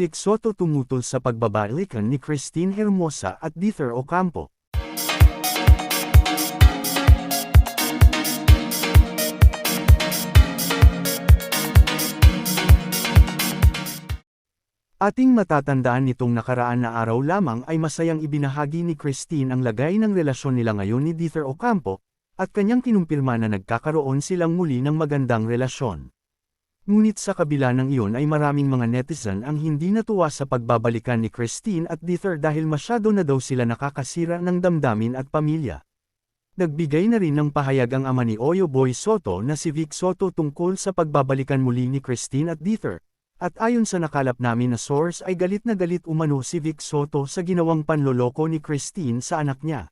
Dick Soto tumutol sa pagbabalikan ni Christine Hermosa at Dither Ocampo. Ating matatandaan nitong nakaraan na araw lamang ay masayang ibinahagi ni Christine ang lagay ng relasyon nila ngayon ni Dither Ocampo, at kanyang kinumpirma na nagkakaroon silang muli ng magandang relasyon. Ngunit sa kabila ng iyon ay maraming mga netizen ang hindi natuwa sa pagbabalikan ni Christine at Dither dahil masyado na daw sila nakakasira ng damdamin at pamilya. Nagbigay na rin ng pahayag ang ama ni Oyo Boy Soto na si Vic Soto tungkol sa pagbabalikan muli ni Christine at Dither, at ayon sa nakalap namin na source ay galit na galit umano si Vic Soto sa ginawang panloloko ni Christine sa anak niya.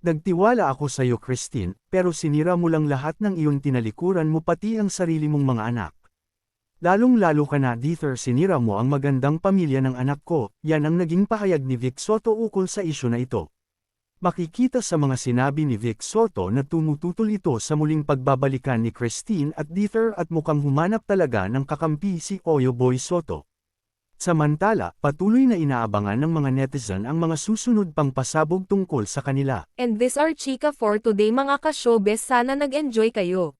Nagtiwala ako sa iyo Christine, pero sinira mo lang lahat ng iyong tinalikuran mo pati ang sarili mong mga anak. Lalong-lalo ka na Dither sinira mo ang magandang pamilya ng anak ko, yan ang naging pahayag ni Vic Soto ukol sa isyu na ito. Makikita sa mga sinabi ni Vic Soto na tumututol ito sa muling pagbabalikan ni Christine at Dither at mukhang humanap talaga ng kakampi si Oyo Boy Soto. Samantala, patuloy na inaabangan ng mga netizen ang mga susunod pang pasabog tungkol sa kanila. And this are Chika for today mga ka-showbiz sana nag-enjoy kayo.